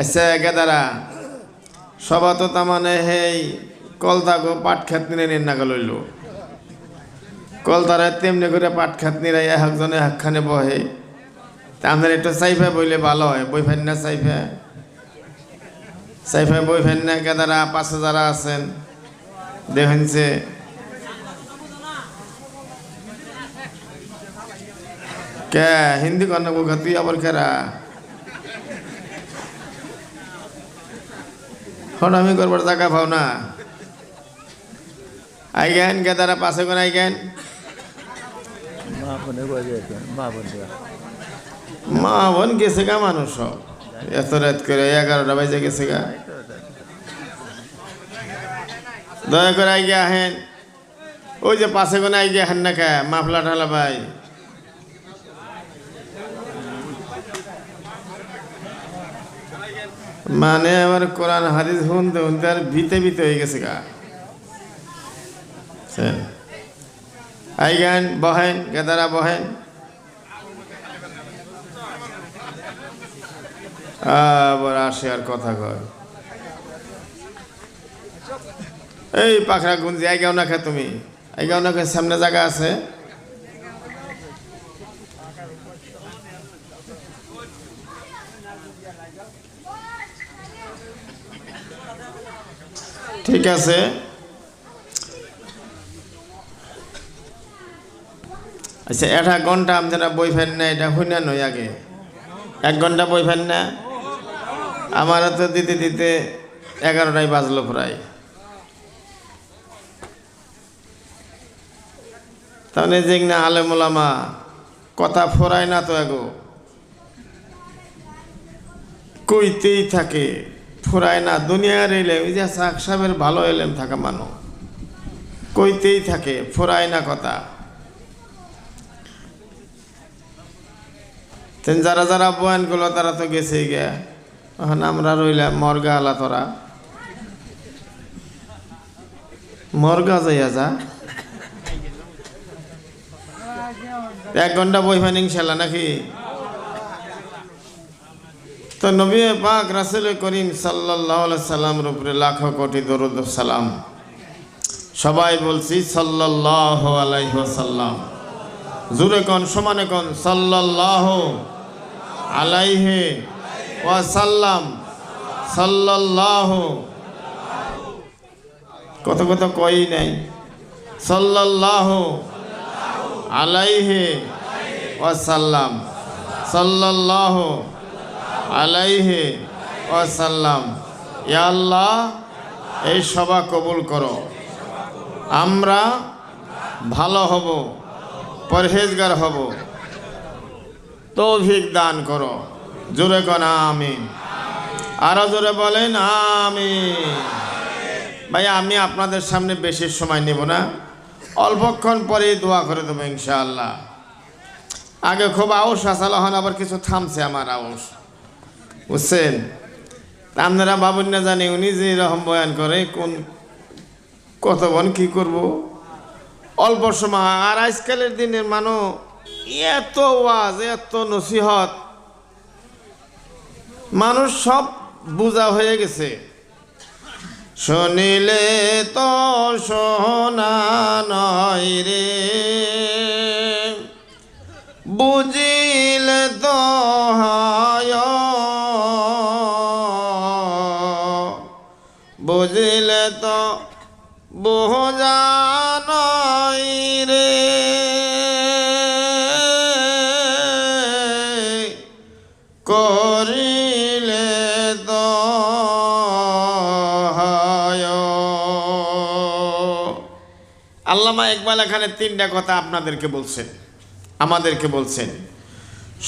আচ্ছা গেদারা সবা তো তামানে হেই কলতাগো পাট খেত নিয়ে নিন্না লইল। কলতারা তেমনি করে পাট খেত নিয়ে একজনে একখানে বহে। তা আমাদের একটু সাইফা বইলে ভালো হয়, বই ফেন না সাইফা? সাইফা বই ফেন না গেদারা পাশে যারা আছেন। দেখেন যে কে, হিন্দি কন্যা গো তুই আবার কেরা হনামি করবার জায়গা পাও না। আই গেন গেদারা পাশে কোন আই গেন। মা বোনে গেছে? গা মানুষ। এত রাত করে এগারোটা বাজে গেছে গা। দয়া করে আই গিয়া হেন। ওই যে পাশে কোন আই গিয়া হেন না কে? মাফলা ঠালা ভাই। মানে আমার কোরআন, হাদিস শুনতে শুনতে আর ভিতে ভিতে হয়ে গেছে গা? আই গান, বহেন, গেদারা বহেন। আবার আসে আর কথা কয়। এই পাখরা গুঞ্জি আই গাও না খা তুমি। আই গাও না খা, সামনে জায়গা আছে। ঠিক আছে। আচ্ছা এটা ঘণ্টা আপনারা বই ফেন না, এটা হই না নই আগে। এক ঘণ্টা বই ফেন না? আমারও তো দিতে দিতে এগারোটাই বাজলো প্রায়। তাহলে যে না আলেমুলামা কথা ফোরায় না তো এগো। কইতেই থাকে। ফুরায় না, দুনিয়ার এলেম, এই যে শাক সাহেবের ভালো এলেম থাকা মানো কইতেই থাকে, ফুরায় না কথা। যারা যারা বয়ান করল, তারা তো গেছেই গে। এখন আমরা রইলাম মর্গা আলা তোরা। মর্গা যাইয়া যা। এক ঘণ্টা বই ফাইন নাকি? তো নবী পাক রাসুল করিম সাল্লাহ সাল্লামের উপরে লাখো কোটি দরুদ সালাম। সবাই বলছি সাল্লাহ আলাইসাল্লাম জুরে কন, সমানে কন? সাল্লাহ আলাইহে ওয়াসাল্লাম। সাল্লাহ কত কত কই নাই? সাল্লাহ আলাইহে ওয়াসাল্লাম। সাল্লাহ আলাইহে ওয়াসাল্লাম। আল্লাহ, এই সভা কবুল করো। আমরা ভালো হব, পরহেজগার হব। তৌফিক দান করো। জোরে কন, আমিন। আরও জোরে বলেন, আমিন। ভাই, আমি আপনাদের সামনে বেশি সময় নেব না। অল্পক্ষণ পরেই দোয়া করে দেবো ইনশাআল্লাহ। আগে খুব আউস আসাল হন, আবার কিছু থামছে আমার আউস বুঝছেন? আপনারা ভাবুন না জানি, উনি যে রকম বয়ান করে, কোন কতক্ষণ কি করব? অল্প সময়, আর আজকালের দিনের মানুষ এত ওয়াজ, এত নসিহত। মানুষ সব বোঝা হয়ে গেছে। শুনিলে তো শোনা নয় রে। বুঝিলে তো হয় বুঝিলে তো নয় রে। করিলে তো আল্লামা ইকবাল এখানে তিনটা কথা আপনাদেরকে বলছেন, আমাদেরকে বলছেন।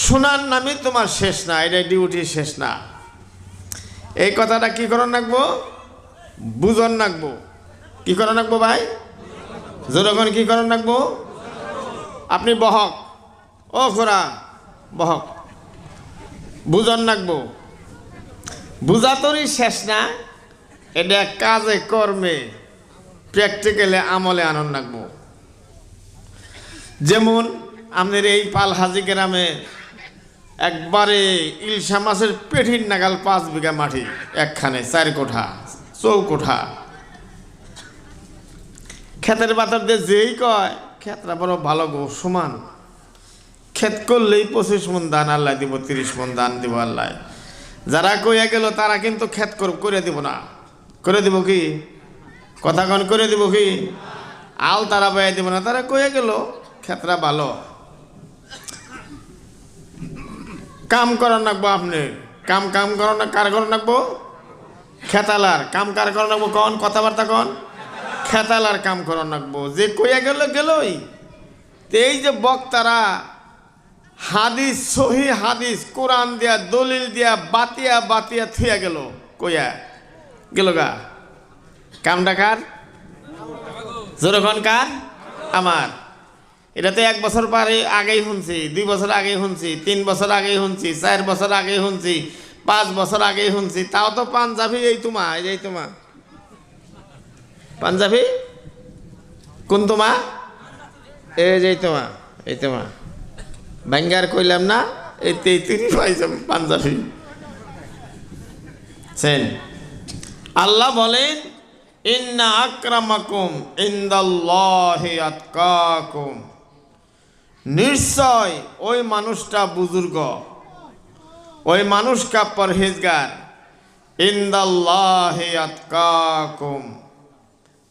শোনার নামই তোমার শেষ না এটা ডিউটি শেষ না। এই কথাটা কি করন রাখব? বুঝন রাখব কি করন রাখব ভাই? যখন কি করন রাখব আপনি বহক। ও খোরা বহক। বুঝন রাখব বুঝাতরই শেষ না, এটা কাজে, কর্মে, প্র্যাকটিক্যালে, আমলে আনন্দ রাখব যেমন আমাদের এই পাল হাজি গ্রামে একবারে ইলশা মাছের পেঠির নাগাল পাঁচ বিঘা মাটি, একখানে, চার কোঠা। চৌকোঠা। ক্ষেতের বাতার দিয়ে যেই কয় ক্ষেতরা বড় ভালো গো, সমান। ক্ষেত করলেই পঁচিশ মন দান আল্লাহ দিব তিরিশ মন দান দিব আল্লাহ। যারা কইয়া গেল তারা কিন্তু ক্ষেত কর- দিব না। করে দিব কি? কথা কন, করে দিব কি? আল তারা বয়া দিব না, তারা কইয়া গেল ক্ষেতরা ভালো। কাম করার নাকবো আপনি। কাম কাম করার না কার করার নাকবো? খেতালার কাম কার করার নাকবো কন? কথাবার্তা কন? খেতালার কাম করার নাকবো যে কইয়া গেল, গেলই। এই যে বক্তারা হাদিস, সহি হাদিস, কোরআন দিয়া, দলিল দিয়া, বাতিয়া বাতিয়া থুয়া গেল। কইয়া গেল গা। কামটা কার? যেরকম কার? আমার। এটা তো এক বছর পরে আগেই শুনছি, দুই বছর আগেই শুনছি, তিন বছর আগেই শুনছি, চার বছর আগেই শুনছি। পাঁচ বছর আগেই শুনছি। তাও তো পাঞ্জাবি এই তোমা এই তোমা। পাঞ্জাবি? কোন তোমা? এই যে তোমা, এই তোমা। বাঙ্গার কইলাম না, এই তেইতিরি পাইছাম পাঞ্জাবি। সেন। আল্লাহ বলেন, ইন্না আক্রামাকুম ইন্দাল্লাহি আতকাকুম। নিশ্চয় ওই মানুষটা বুজুর্গ। ওই মানুষটা পরহেজগার। ইন্দাল্লাহি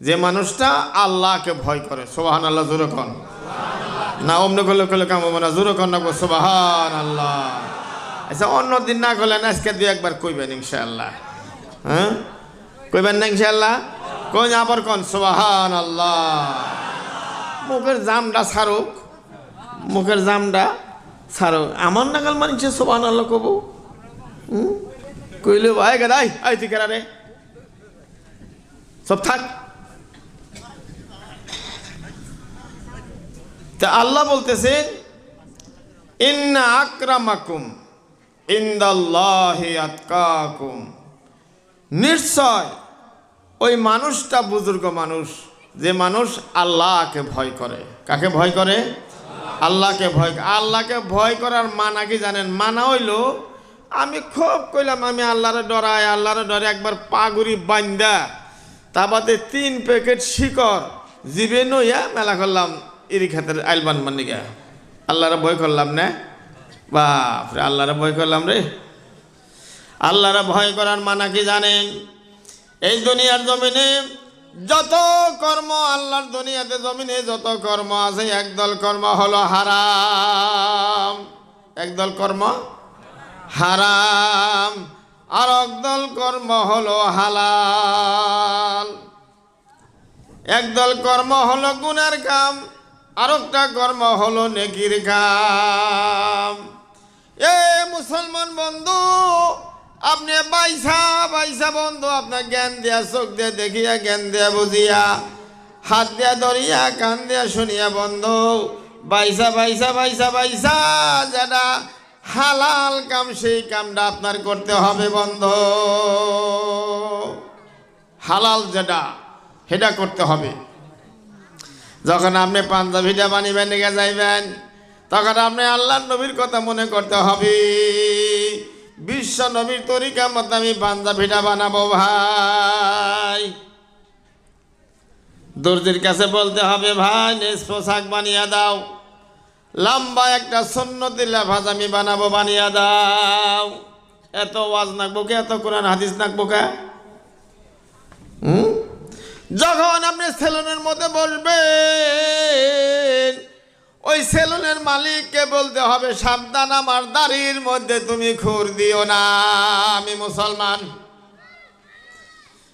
যে মানুষটা আল্লাহকে ভয় করে সোবাহান আল্লাহ জোরে কন। না, অমনি করলে করলে কাম হবে না, জোরে কন না সোবাহান আল্লাহ আচ্ছা অন্য দিন না করলেন আজকে দুই একবার কইবেন ইনশাআল্লাহ। হ্যাঁ? কইবেন না ইনশাআল্লাহ? কই আবার কন সোবাহান আল্লাহ মুখের জামটা ছাড়ুক মুখের জামটা ছাড়ুক আমার নাগাল মানছে সোবাহান আল্লাহ কব। হুম? কইলে ভাই গাদাই আই তুই কেরা রে। সব থাক। তা আল্লাহ বলতেছেন, ইন্না আক্রামাকুম ইন্দাল্লাহি আতকাকুম। নিশ্চয় ওই মানুষটা বুজুর্গ মানুষ, যে মানুষ আল্লাহকে ভয় করে। কাকে ভয় করে? আল্লাহকে ভয় আল্লাহকে ভয় করার মানা কি জানেন? মানা হইল, আমি খুব কইলাম, আমি আল্লাহরে ডরাই, আল্লাহরে ডরে একবার পাগুড়ি বান্দা তা বাদে তিন প্যাকেট শিকড়, জিবে নইয়া মেলা করলাম, ইরি খাতের আইলবান মানিকা আল্লাহরে ভয় করলাম না? বাপরে, আল্লাহরে ভয় করলাম রে। আল্লাহরে ভয় করার মানা কি জানেন? এই দুনিয়ার জমিনে যত কর্ম আল্লাহর দুনিয়াতে জমিনে যত কর্ম আছে, একদল কর্ম হলো হারাম। একদল কর্ম হারাম। আর একদল কর্ম হলো হালাল। একদল কর্ম হলো গুনার কাম, আর একটা কর্ম হলো নেকির কাম। এ মুসলমান বন্ধু আপনি বাইসা বাইসা বন্ধু, আপনার জ্ঞান দিয়া, চোখ দিয়ে দেখিয়া, জ্ঞান দিয়া বুঝিয়া, হাত দিয়া ধরিয়া, কান দিয়া শুনিয়া, বন্ধু, বাইসা বাইসা বাইসা বাইসা যেটা হালাল কাম, সেই কামটা আপনার করতে হবে, বন্ধ। হালাল যেটা, সেটা করতে হবে। যখন আপনি পাঞ্জাবিটা বানিবেন দিকে যাইবেন, তখন আপনি আল্লাহ নবীর কথা মনে করতে হবে। বিশ্ব নবীর তরিকা মতো আমি পাঞ্জাবিটা বানাবো ভাই। দর্জির কাছে বলতে হবে, ভাই, নেস পোশাক বানিয়ে দাও। লম্বা একটা সুন্নতি লেফাজ আমি বানাবো, বানিয়ে দাও। এত ওয়াজ নাকবো কে? এত কোরআন হাদিস নাকবো কে? হুম? যখন আপনি সেলুনের মধ্যে বসবেন ওই সেলুনের মালিককে বলতে হবে, সাবধান আমার দাড়ির মধ্যে তুমি খুর দিও না, আমি মুসলমান।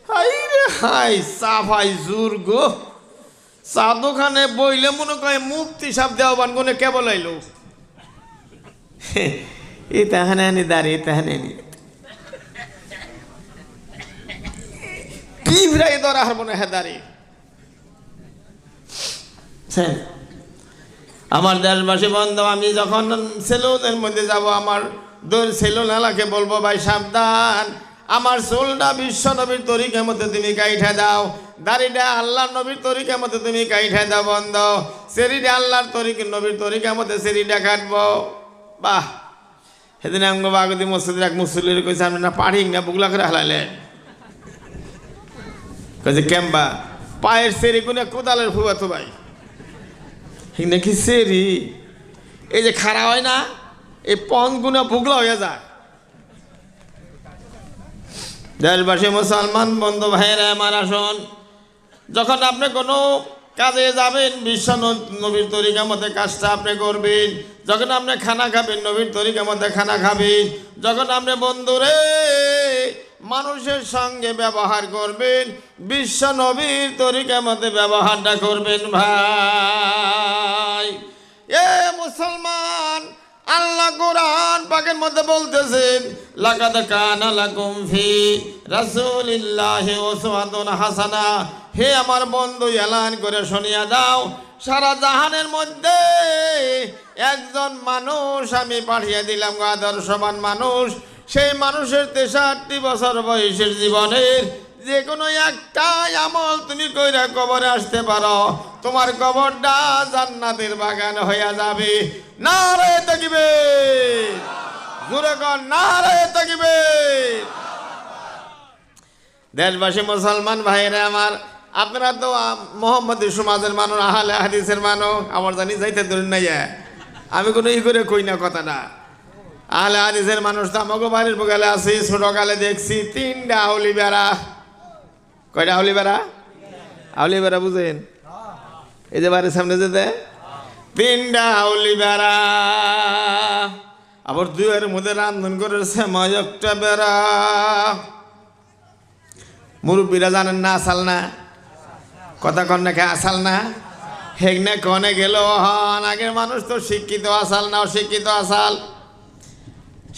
হাই রে হাই সাফাই জুর গো। দোকানে বইলে মনে করে মুক্তি সাপ দেওয়া বান কোনে কে বলাইলো এই তাহানে আনি দাঁড়িয়ে তাহানে আনি। কি ফিরাই ধরা হারবো না হ্যাঁ দাঁড়িয়ে আমার দেশবাসী বন্ধু, আমি যখন সেলুনের মধ্যে যাব, আমার দূর সেলুন এলাকে বলব, ভাই, সাবধান। আমার চুলটা বিশ্ব নবীর তরিকের মধ্যে তুমি কাইঠা দাও। দাড়িটা আল্লাহর নবীর তরিকের মধ্যে তুমি কাইঠা দাও, বন্ধ। সেরিটা আল্লাহর তরিক নবীর তরিকের মধ্যে সেরিটা কাটবো। বাহ! সেদিন আমগো বাগদি মসজিদের এক মুসল্লির কইছে, আপনি না পাড়ি না বুগলা করে হালাইলেন কইছে, কেম্বা, পায়ের সেরি কোনে কোদালের ফুবা তো ভাই? নাকি সেরি এই যে খাড়া হয় না, এই পন গুনা বুগলা হয়ে যায়। দেশবাসী, মুসলমান বন্ধু ভাইয়েরা, আমার আসন, যখন আপনি কোনো কাজে যাবেন, বিশ্ব নবীর তরিকা মতে কাজটা আপনি করবেন, যখন আপনি খানা খাবেন, নবীর তরিকা মতে খানা খাবেন, যখন আপনি বন্ধুরে মানুষের সঙ্গে ব্যবহার করবেন, বিশ্ব নবীর তরিকা মতে ব্যবহারটা করবেন ভাই। এ মুসলমান, আল্লাহ কোরআন পাকের মধ্যে বলতেছেন, লাকাদ কানা লাকুম ফি রাসূলিল্লাহি উসওয়াতুন হাসানা। হে আমার বন্ধু, এলান করে শুনিয়া দাও, সারা জাহানের মধ্যে একজন মানুষ আমি পাঠিয়ে দিলাম, আদর্শবান মানুষ। সেই মানুষের তেষট্টি বছর বয়সের জীবনের যে কোনো একটাই আমল তুমি কইরা কবরে আসতে পারো। তোমার কবরটা জান্নাতের বাগান হইয়া যাবে। না রে তাকিবে দেশবাসী, মুসলমান ভাইরা আমার, আপনারা তো মোহাম্মদী সমাজের মানুষ আহলে হাদিসের মানুষ আমার জানি যাইতে ধরুন না আমি কোনো ই করে কই না কথাটা। আহলে হাদিসের মানুষ তো আমাকে বাড়ির বগালে আছি, ছোটকালে দেখছি, তিনটা আউলি বেড়া। কয়টা আউলি বেড়া? আউলি বেড়া বুঝেন? এই যে বাড়ির সামনে যেতে তিনটা আউলি বেড়া। আবার দুয়ের মধ্যে রান্ধন করেছে ময় একটা বেড়া। মুরব্বীরা জানেন না, আসাল না? কথা কন্যাকে আসাল না? হেগনে কনে গেল হন আগের মানুষ তো শিক্ষিত আসাল না অশিক্ষিত আসাল।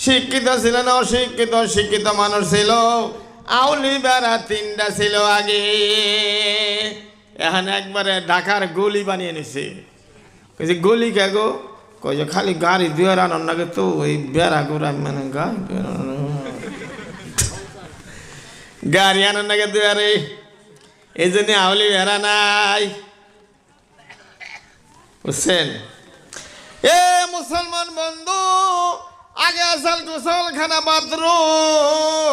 শিক্ষিত ছিল না, অশিক্ষিত, শিক্ষিত মানুষ ছিল। আউলি বেড়া তিনটা ছিল আগে। এখন একবারে ঢাকার গলি বানিয়ে নিছে। কইছে, গলি কে গো? কইছে, খালি গাড়ি দুয়ার রান্নার নাকি তো, ওই বেড়া গোড়া মানে গাড়ি গাড়ি আনার নাকি দুয়ারে এই জন্য আউলি বেড়া নাই। বুঝছেন? এ মুসলমান বন্ধু আগে আসাল গোসলখানা বাথরুম,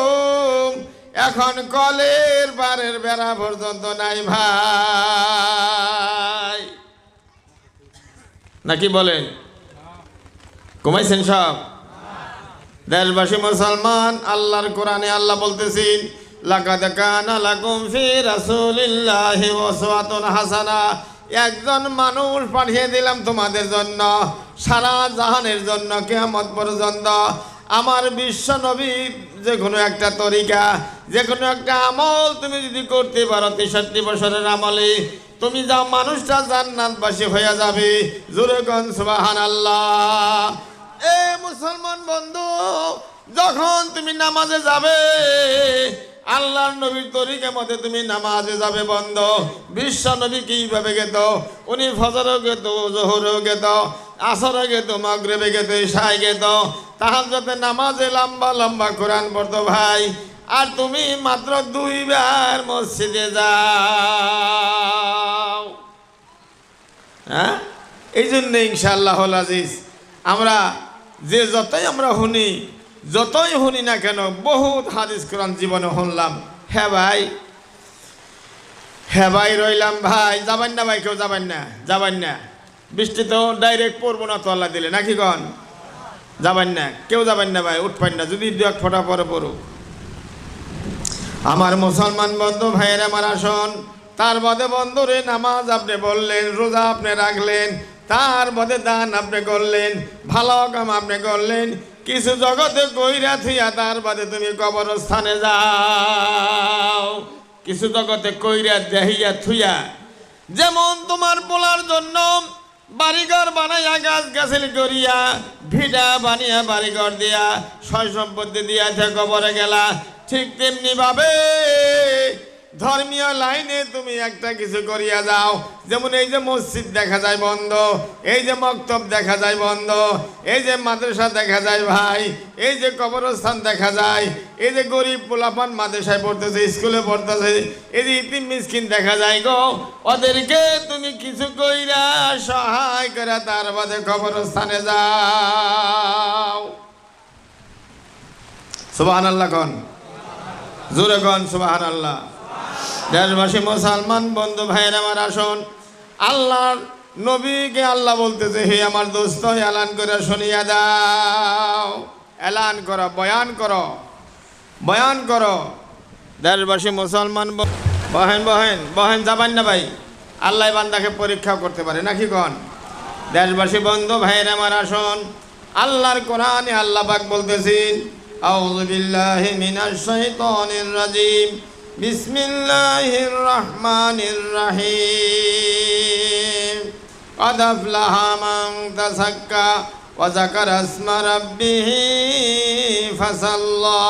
এখন কলের বারের বেড়া পর্যন্ত নাই ভাই। নাকি বলেন? কমাইছেন সব? দেশবাসী মুসলমান, আল্লাহর কোরআনে আল্লাহ বলতেছেন, লাকাদ কানা লাকুম ফি রাসূলিল্লাহি উসওয়াতুন হাসানা। একজন মানুষ পাঠিয়ে দিলাম তোমাদের জন্য। সারা জাহানের জন্য কিয়ামত পর্যন্ত আমার বিশ্ব নবী যে কোনো একটা তরিকা, যে কোনো একটা আমল তুমি যদি করতে পারো তেষট্টি বছরের আমলে, তুমি যা মানুষটা জান্নাতবাসী হয়ে যাবে। জোরে গন সুবাহান আল্লাহ এ মুসলমান বন্ধু, যখন তুমি নামাজে যাবে, আল্লাহর নবীর তরিকে মতে তুমি নামাজে যাবে বন্ধ। বিশ্ব নবী কীভাবে গেত? উনি ফজরও গেত জোহরও গেত আসরও গেত, মগরেবে গেত, ইশায় গেত। তাহার যাতে নামাজে লম্বা লম্বা কোরআন পড়তো ভাই। আর তুমি মাত্র দুইবার মসজিদে যাও। হ্যাঁ? এই জন্য ইনশাআল্লাহ আজিজ। আমরা যে যতই আমরা শুনি, যতই শুনি না কেন, বহুত হাদিস কোরআন জীবনে শুনলাম। হ্যাঁ ভাই? হ্যাঁ ভাই, রইলাম ভাই। যাবেন না ভাই, কেউ যাবেন না যাবেন না। বৃষ্টি তো ডাইরেক্ট পড়ব না তো আল্লাহ দিলে। নাকি কন? যাবেন না। কেউ যাবেন না ভাই, উঠবেন না। যদি দু এক ফোটা পরে পড়ুক। আমার মুসলমান বন্ধু ভাইয়ের আমার আসন, তার বাদে বন্ধুরে নামাজ আপনি বললেন, রোজা আপনি রাখলেন, তার বাদে দান আপনি করলেন, ভালো কাম আপনি করলেন, কিছু জগতে কইরা থুইয়া তার বাদে তুমি কবরস্থানে যাও। কিছু জগতে কইরা দেহিয়া থুইয়া, যেমন তোমার বলার জন্য বাড়িঘর বানাইয়া গাছ গাছালি করিয়া, ভিটা বানিয়া বাড়িঘর দিয়া সয় সম্পত্তি দিয়া কবরে গেলা, ঠিক তেমনি ভাবে ধর্মীয় লাইনে তুমি একটা কিছু করিয়া যাও। যেমন এই যে মসজিদ দেখা যায় বন্ধ, এই যে মক্তব দেখা যায় বন্ধ, এই যে মাদ্রাসা দেখা যায় ভাই, এই যে কবরস্থান দেখা যায়, এই যে গরিব পোলাপান মাদ্রাসায় পড়তেছে, স্কুলে পড়তেছে, এই যে ইতিম মিসকিন দেখা যায় গো। ওদেরকে তুমি কিছু কইরা সহায় করে তার বাদে কবরস্থানে যাও। সুবাহান আল্লাহ কন। জোরে কন সুবাহান আল্লাহ দেশবাসী, মুসলমান বন্ধু ভাইয়ের, আমার আসন। আল্লাহর নবীকে আল্লাহ বলতেছে, হে আমার দোস্ত, এলান করে শুনিয়া দাও। এলান করো, বয়ান করো বয়ান করো। দেশবাসী, মুসলমান বহেন বহেন বহেন যাবেন না ভাই। আল্লাহ বান্দাকে পরীক্ষা করতে পারে, নাকি কন? দেশবাসী, বন্ধু ভাইয়ের, আমার আসন। আল্লাহর কোরআনে আল্লাহ পাক বলতেছেন, আউযু বিল্লাহি মিনাশ শাইতানির রাজিম। বিসমিল্লাহির রহমানির রহিম قد أفلح من تزكى وذكر اسم ربه فصلى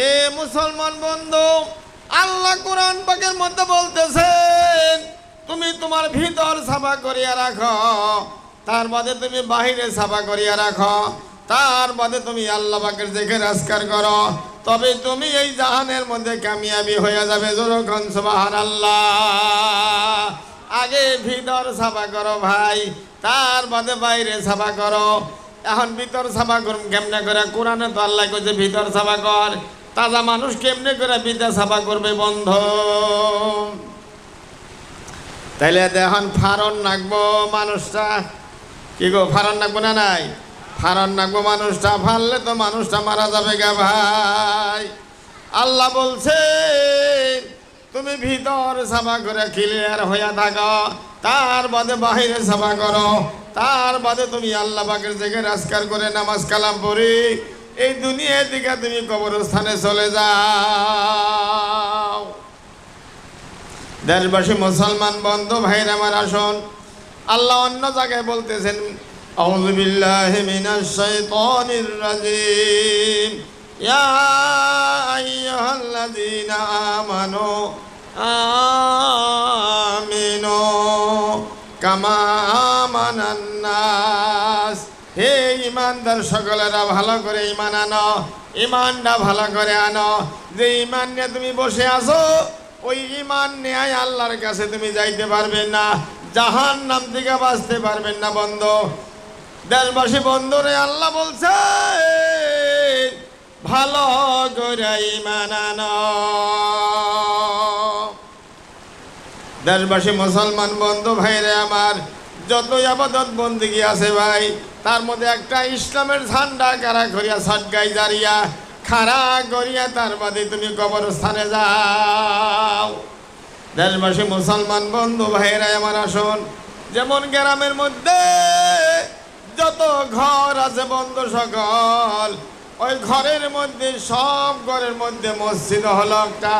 এ মুসলমান বন্ধু আল্লাহ কোরআন পাকের মধ্যে বলতেছেন তুমি তোমার ভিতর সাফা করিয়া রাখো তার বাদে তুমি বাহিরে সাফা করিয়া রাখো তার বাদে তুমি আল্লাহ পাকের দেখে রাজকার করো। তবে তুমি এই জাহানের মধ্যে কামিয়াবি হয়ে যাবে। আল্লাহ আগে ভিতর সাফা করো ভাই, তার বাদে বাইরে সাফা করো। এখন ভিতর সাফা করুন কেমনে করে? কোরআনে তো আল্লাহ কইছে ভিতর সাফা কর। তাজা মানুষ কেমনে করে ভিতর সাফা করবে বন্ধ? তাইলে এখন ফারন নাকবো মানুষটা। কি গো, ফারন নাকবো না নাই? ফারন নাকবো মানুষটা ফারলে তো মানুষটা মারা যাবে গা ভাই। আল্লাহ বলছে, তুমি ভিতর সাফা করে ক্লিয়ার হইয়া থাকো, তার বাদে বাহিরে সাফা করো। তার বাদে তুমি আল্লাহ পাকের জেগে রাজকার করে নামাজ কালাম পড়ি। এই দুনিয়ার দিকে তুমি কবরস্থানে চলে যাও। দেশবাসী, মুসলমান বন্ধু, ভাইয়ের আমার আসন। আল্লাহ অন্য জায়গায় বলতেছেন أعوذ بالله من الشيطان الرجيم يا أيها الذين آمنوا آمنوا كما آمن الناس হে ইমানদার সকলেরা ভালো করে ইমান আনো ইমানটা ভালো করে আনো যে ইমান নিয়ে তুমি বসে আছো ওই ইমান নিয়ে আল্লাহর কাছে তুমি যাইতে পারবে না জাহান নাম থেকে বাঁচতে পারবেন না বন্ধ দেশবাসী বন্ধুরে, আল্লাহ বলছে, ভালো করে মানান দেশবাসী, মুসলমান বন্ধু ভাইরে আমার যত আবাদত বন্দিগি আছে ভাই, তার মধ্যে একটা ইসলামের ঝান্ডা কারা করিয়া সটগাই জারিয়া খাড়া করিয়া তার বাদে তুমি কবরস্থানে যাও। দেশবাসী, মুসলমান বন্ধু ভাইরা আমার আসন, যেমন গ্রামের মধ্যে যত ঘর আছে বন্ধু সকল, ওই ঘরের মধ্যে, সব ঘরের মধ্যে মসজিদ হলো একটা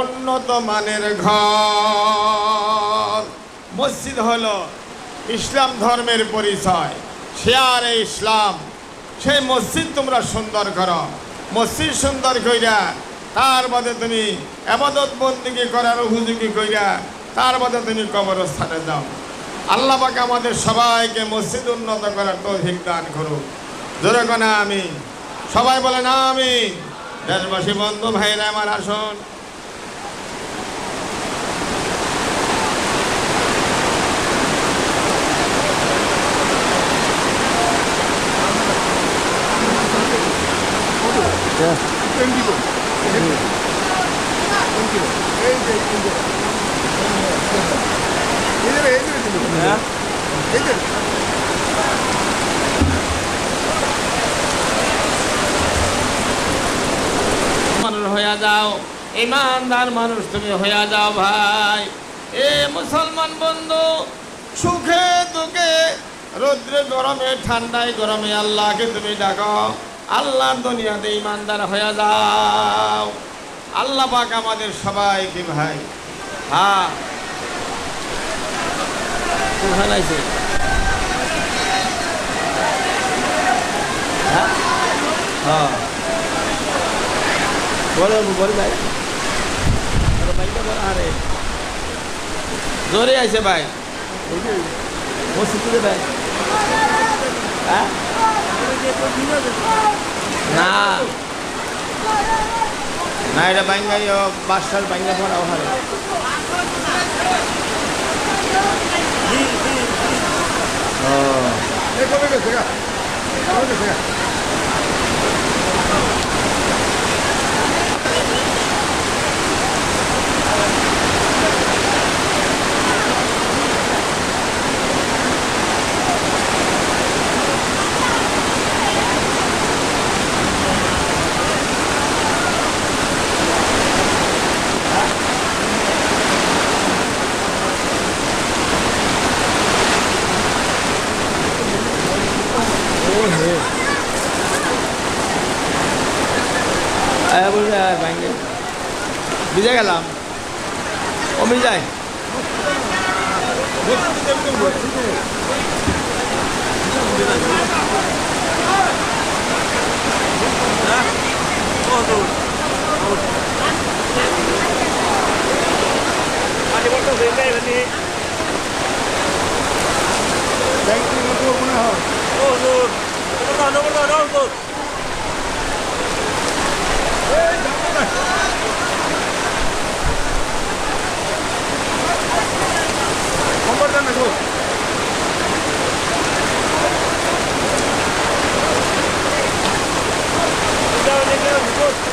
উন্নত মানের ঘর। মসজিদ হলো ইসলাম ধর্মের পরিচয়। শেয়ারে ইসলাম সেই মসজিদ তোমরা সুন্দর করো। মসজিদ সুন্দর কইরা, তার মধ্যে তুমি আবাদত বন্দিকে করার উপযোগী কইরা, তার মধ্যে তুমি কবরস্থানে যাও। আল্লাহ পাক আমাদের সবাইকে মসজিদ উন্নত করার তৌফিক দান করুক। জোরে কোনা আমি সবাই বলে না আমি দেশবাসী, বন্ধু ভাইরা, আমার আসন। মানুষ হইয়া যাও ইমানদার মানুষ তুমি হইয়া যাও ভাই এ মুসলমান বন্ধু সুখে দুঃখে রৌদ্রে গরমে ঠান্ডায় গরমে আল্লাহকে তুমি ডাকো আল্লাহর দুনিয়াতে ইমানদার হইয়া যাও আল্লাহ পাক আমাদের সবাইকে ভাই হ্যাঁ কোথায় আছে হ্যাঁ। হ্যাঁ। বলো বল ভাই। ভাইটা বল আরে। জোরে আইছে ভাই। মসজিদে ভাই। হ্যাঁ? না। না এটা বাইঙ্গাই বাসার বাইঙ্গা পড়া ওখানে 어. 내 거면 제가. đi. Đấy, nó thua cũng là hở Ôi rồi, nó còn đâu, nó còn đâu rồi. Ê, nó còn đâu Comportan mejor. Ya, ya, ya, mejor.